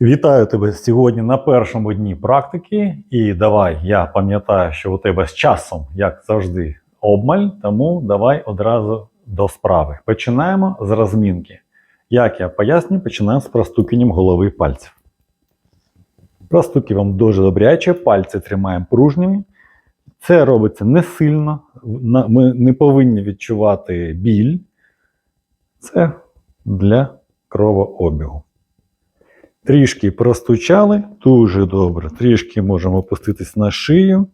Вітаю тебе сьогодні на першому дні практики. І давай, я пам'ятаю, що у тебе з часом, як завжди, обмаль, тому давай одразу до справи. Починаємо з розмінки. Як я поясню, починаємо з простуканням голови пальців. Простукуємо дуже добряче, пальці тримаємо пружніми. Це робиться не сильно, ми не повинні відчувати біль. Це для кровообігу. Трішки простучали, дуже добре. Трішки можемо опуститись на шию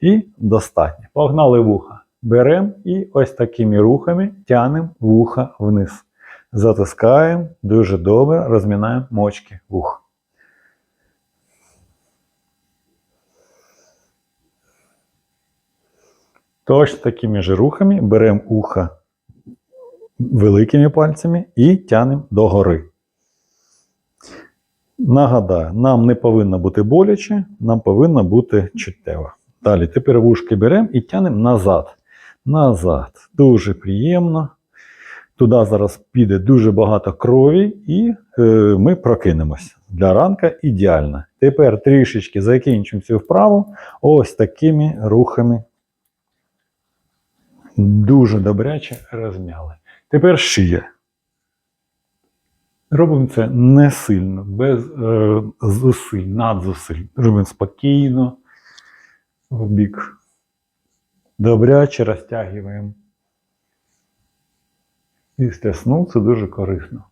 і достатньо. Погнали вуха. Беремо і ось такими рухами тянемо вуха вниз. Затискаємо дуже добре, розмінаємо мочки вух. Точно такими же рухами беремо ухо великими пальцями і тянемо догори. Нагадаю, нам не повинно бути боляче, нам повинно бути чуттєво. Далі тепер вушки беремо і тянемо назад. Назад. Дуже приємно. Туди зараз піде дуже багато крові, і е, ми прокинемось. Для ранка ідеально. Тепер трішечки закінчимо цю вправу ось такими рухами. Дуже добряче розмяли. Тепер шия. Робимо це не сильно, без е, зусиль, надзусиль. Робимо спокійно, в бік. Добряче розтягуємо. Після сну це дуже корисно.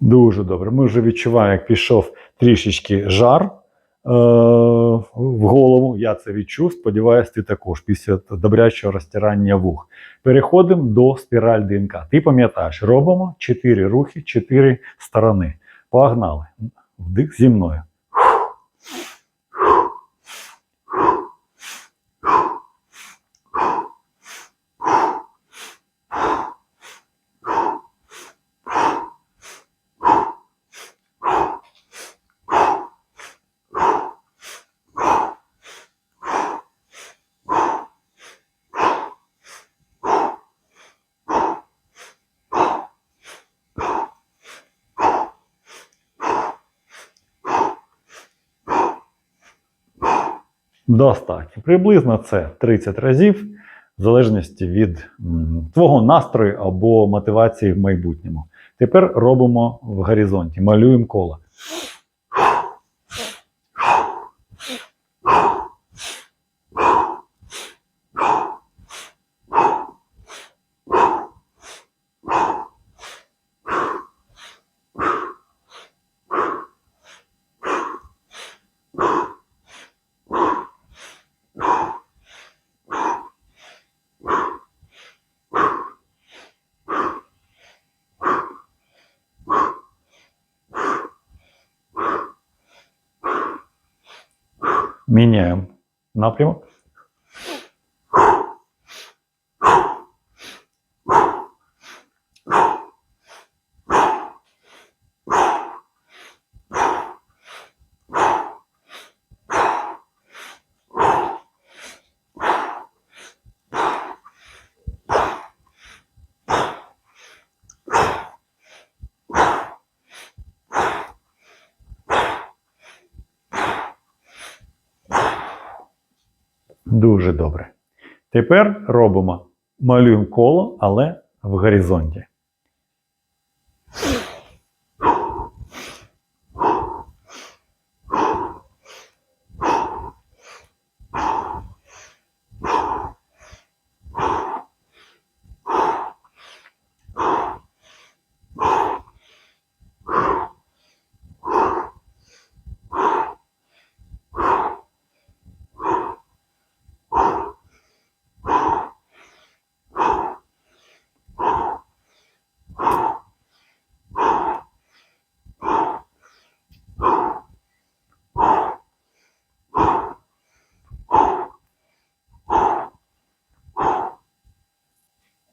Дуже добре. Ми вже відчуваємо, як пішов трішечки жар в голову. Я це відчув. Сподіваюсь, ти також після добрячого розтирання вух. Переходимо до спіраль ДНК. Ти пам'ятаєш, робимо 4 рухи, 4 сторони. Погнали. Вдих зі мною. Достатньо. Приблизно це 30 разів, в залежності від твого настрою або мотивації в майбутньому. Тепер робимо в горизонті, малюємо коло. Міняємо напрямок. Дуже добре. Тепер робимо малюємо коло, але в горизонті.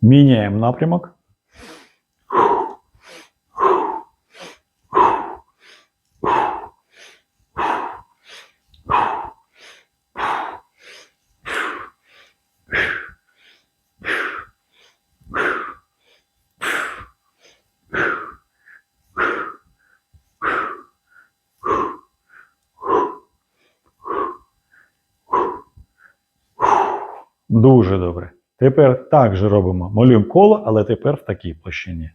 Меняем напрямок. Дуже добре. Тепер так же робимо. Малюємо коло, але тепер в такій площині.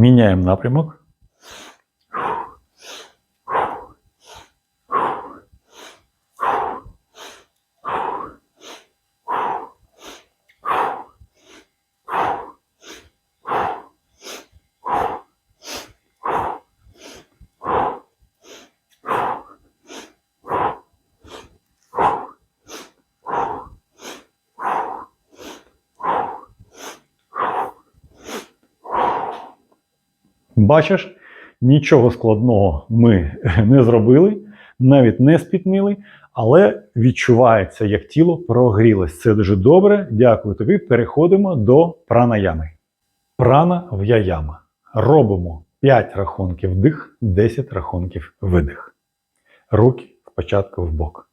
Міняємо напрямок. Бачиш, нічого складного ми не зробили, навіть не спітнили, але відчувається, як тіло прогрілось. Це дуже добре. Дякую тобі. Переходимо до пранаями. Прана в'яяма. Робимо 5 рахунків вдих, 10 рахунків видих. Руки спочатку в бок.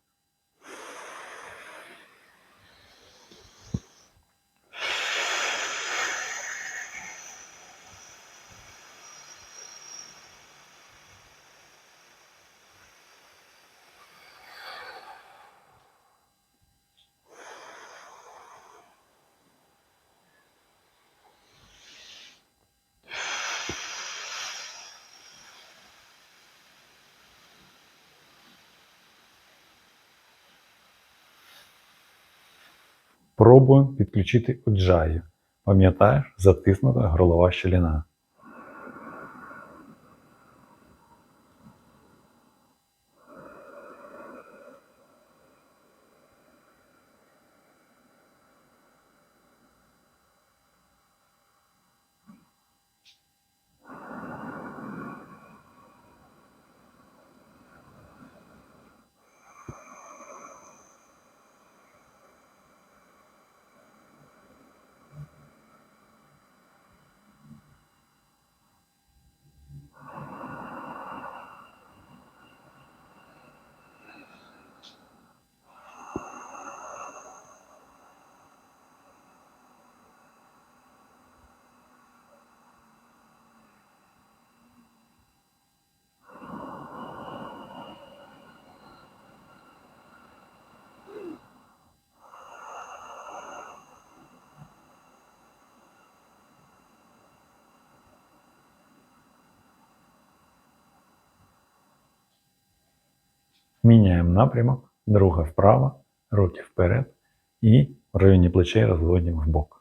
Пробуємо підключити уджаю. Пам'ятаєш, затиснута горлова щеліна. Міняємо напрямок, друга вправо, руки вперед і в районі плечей розводимо в бок.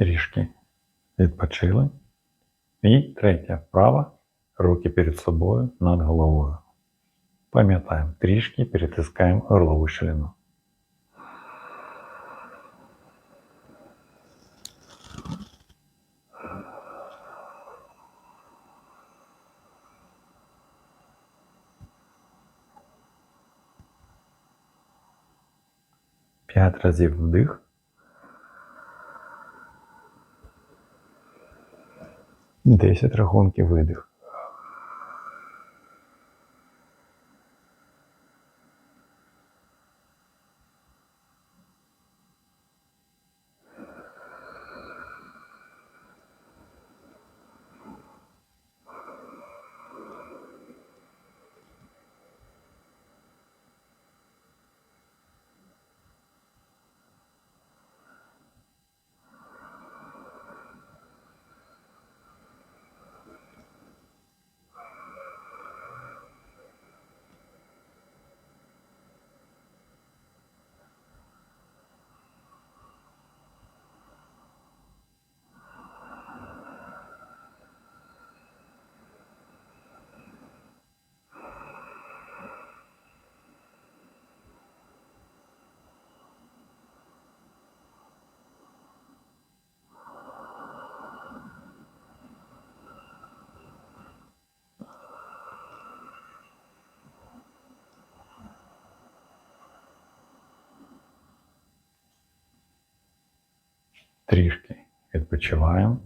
Трішки відпочили. І третя вправа. Руки перед собою над головою. Пам'ятаємо, трішки перетискаємо горлову ширину. П'ять разів вдих. Десять рахунків видих. Трішки відпочиваємо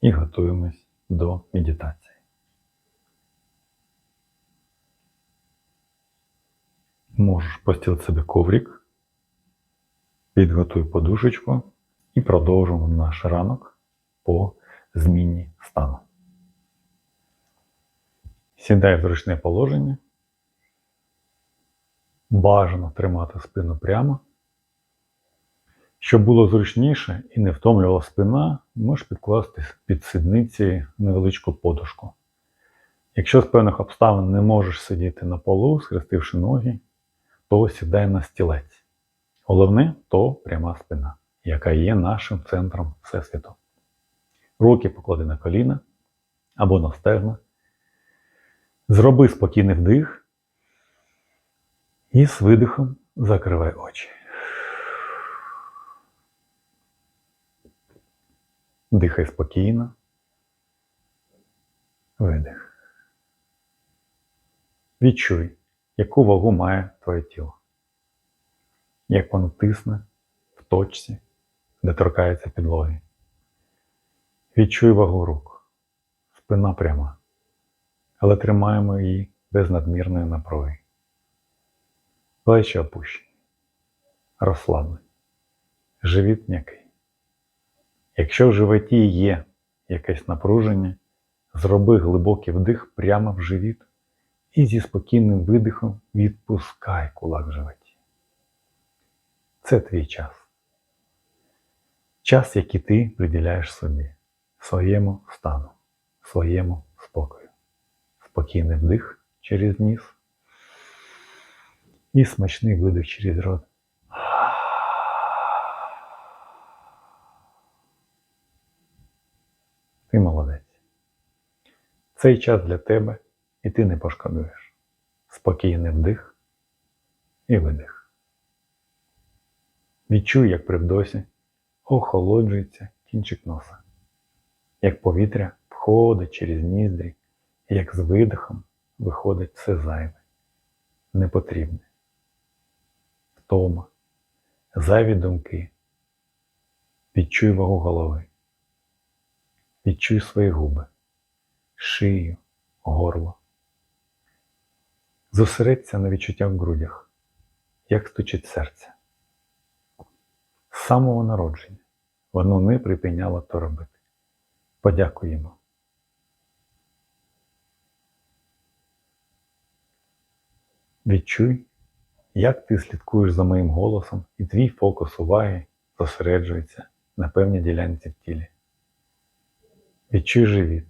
і готуємось до медитації. Можеш постілити собі коврик, підготуй подушечку і продовжуємо наш ранок по зміні стану. Сідай в зручне положення. Бажано тримати спину прямо. Щоб було зручніше і не втомлювала спина, можеш підкласти під сідниці невеличку подушку. Якщо з певних обставин не можеш сидіти на полу, схрестивши ноги, то сідай на стілець. Головне то пряма спина, яка є нашим центром Всесвіту. Руки поклади на коліна або на стегна. Зроби спокійний вдих і з видихом закривай очі. Дихай спокійно. Видих. Відчуй, яку вагу має твоє тіло. Як воно тисне в точці, де торкається підлоги. Відчуй вагу рук. Спина пряма. Але тримаємо її без надмірної напруги. Плечі опущені. Розслаблені. Живіт м'який. Якщо в животі є якесь напруження, зроби глибокий вдих прямо в живіт і зі спокійним видихом відпускай кулак в животі. Це твій час. Час, який ти приділяєш собі, своєму стану, своєму спокою. Спокійний вдих через ніс і смачний видих через рот. Ти молодець. Цей час для тебе і ти не пошкодуєш. Спокійний вдих і видих. Відчуй, як при вдосі охолоджується кінчик носа, як повітря входить через ніздрі, як з видихом виходить все зайве, непотрібне. Втома, зайві думки. Відчуй вагу голови. Відчуй свої губи, шию, горло. Зосередься на відчуттях в грудях, як стучить серце. З самого народження воно не припиняло то робити. Подякуємо. Відчуй, як ти слідкуєш за моїм голосом, і твій фокус уваги зосереджується на певній ділянці в тілі. Відчуй живіт,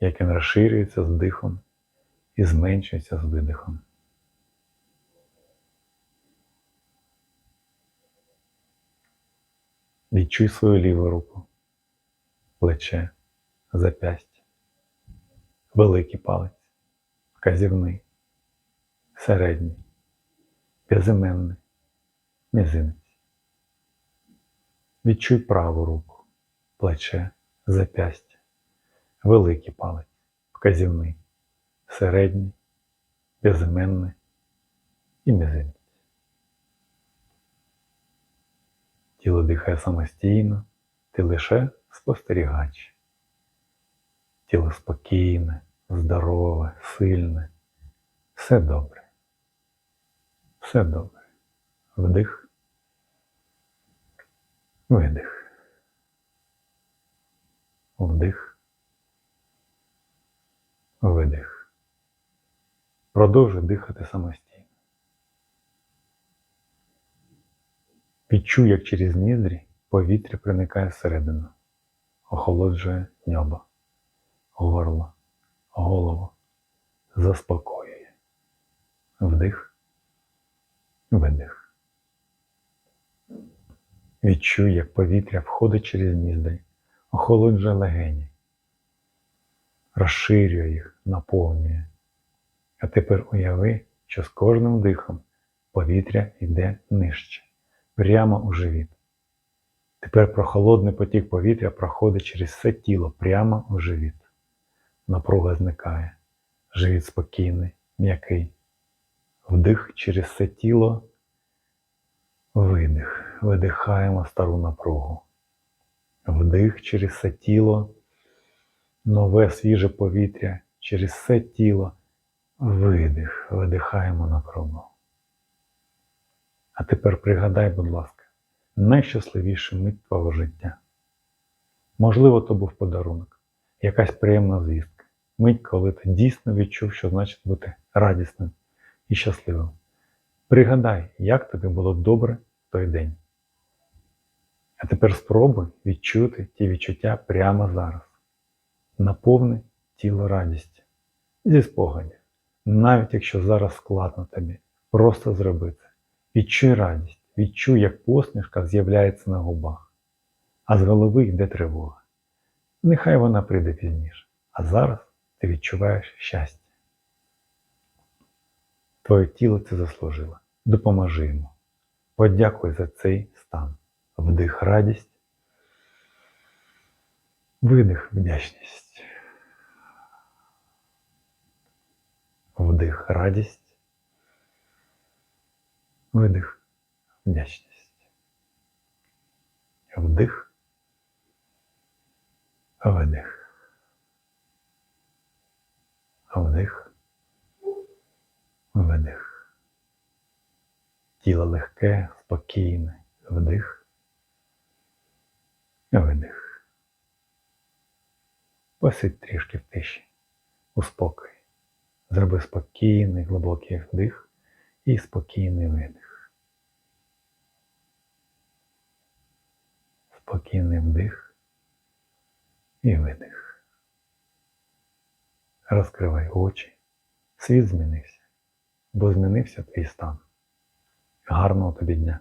як він розширюється з дихом і зменшується з видихом. Відчуй свою ліву руку, плече, запястя, великий палець, вказівний, середній, безіменний, мізинець. Відчуй праву руку, плече, запястя, великий палець, вказівний, середній, безіменний і мізинець. Тіло дихає самостійно, ти лише спостерігач. Тіло спокійне, здорове, сильне. Все добре. Все добре. Вдих. Видих. Вдих. Видих. Продовжуй дихати самостійно. Відчуй, як через ніздрі повітря проникає всередину, охолоджує небо, горло, голову, заспокоює. Вдих, видих. Відчуй, як повітря входить через ніздрі, охолоджує легені, розширює їх, наповнює. А тепер уяви, що з кожним дихом повітря йде нижче прямо у живіт. Тепер прохолодний потік повітря проходить через все тіло прямо у живіт. Напруга зникає. Живіт спокійний, м'який. Вдих через все тіло. Видих. Видихаємо стару напругу. Вдих через все тіло. Нове свіже повітря через все тіло. Видих. Видихаємо напругу. А тепер пригадай, будь ласка, найщасливішу мить твого життя. Можливо, то був подарунок, якась приємна звістка, мить, коли ти дійсно відчув, що значить бути радісним і щасливим. Пригадай, як тобі було добре в той день. А тепер спробуй відчути ті відчуття прямо зараз. Наповни тіло радістю зі спогадів. Навіть якщо зараз складно тобі, просто зроби це. Відчуй радість, відчуй, як посмішка з'являється на губах, а з голови йде тривога. Нехай вона прийде пізніше, а зараз ти відчуваєш щастя. Твоє тіло це заслужило. Допоможи йому. Подякуй за цей стан. Вдих радість, видих вдячність. Вдих радість. Видих, вдячність. Вдих, видих. Вдих, видих. Тіло легке, спокійне. Вдих, видих. Посидь трішки в тиші, у спокій. Зроби спокійний, глибокий вдих і спокійний видих. Спокійний вдих і видих. Розкривай очі. Світ змінився, бо змінився твій стан. Гарного тобі дня!